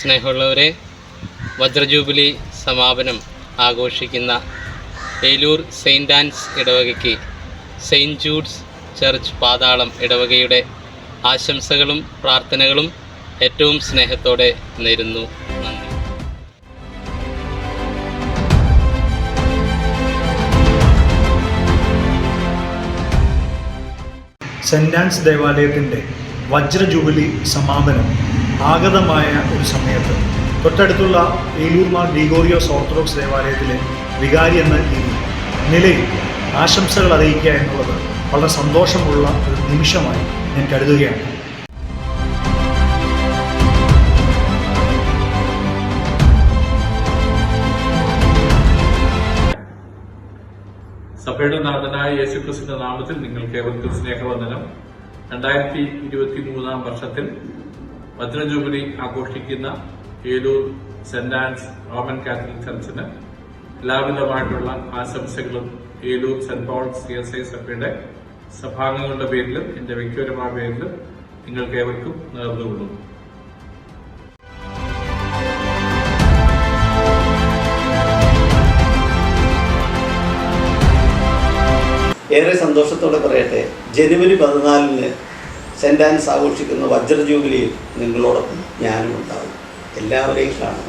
സ്നേഹമുള്ളവരെ വജ്രജൂബിലി സമാപനം ആഘോഷിക്കുന്ന ഏലൂർ സെയിന്റ് ആൻസ് ഇടവകയ്ക്ക് സെയിന്റ് ജൂഡ്സ് ചർച്ച് പാതാളം ഇടവകയുടെ ആശംസകളും പ്രാർത്ഥനകളും ഏറ്റവും സ്നേഹത്തോടെ നേരുന്നു. നന്ദി സെന്റ് ആൻസ് ദേവാലയത്തിന്റെ വജ്ര ജൂബിലി സമാപനം. ആഗതമായ ഒരു സമയത്ത് തൊട്ടടുത്തുള്ള ഏലൂർമാർ ഗ്രിഗോറിയോസ് ഓർത്തഡോക്സ് ദേവാലയത്തിലെ വികാരി എന്ന രീതി നിലയിൽ ആശംസകൾ അറിയിക്കുക എന്നുള്ളത് വളരെ സന്തോഷമുള്ള ഒരു നിമിഷമായി ഞാൻ കരുതുകയാണ്. സഭയുടെ നാഥനായ യേശുക്രിസ്തുവിന്റെ നാമത്തിൽ നിങ്ങൾക്ക് ഏവർക്കും സ്നേഹവന്ദനം. രണ്ടായിരത്തി ഇരുപത്തി മൂന്നാം വർഷത്തിൽ വജ്രജൂബിലി ആഘോഷിക്കുന്ന Eloor Saint Ann's Roman Catholic ചർച്ചിന് എല്ലാവിധമായിട്ടുള്ള ആശംസകളും Eloor Saint Paul C S I സഭയുടെ സഭാംഗങ്ങളുടെ പേരിലും എന്റെ വ്യക്തിപരമായ പേരിലും നിങ്ങൾക്ക് ഏവർക്കും നേർന്നുകൊള്ളുന്നു. ഏറെ സന്തോഷത്തോടെ പറയട്ടെ ജനുവരി പതിനാലിന് സെന്റ് ആൻസ് ആഘോഷിക്കുന്ന വജ്ര ജൂബിലിയിൽ നിങ്ങളോടൊപ്പം ഞാനും ഉണ്ടാവും. എല്ലാവരെയും കാണും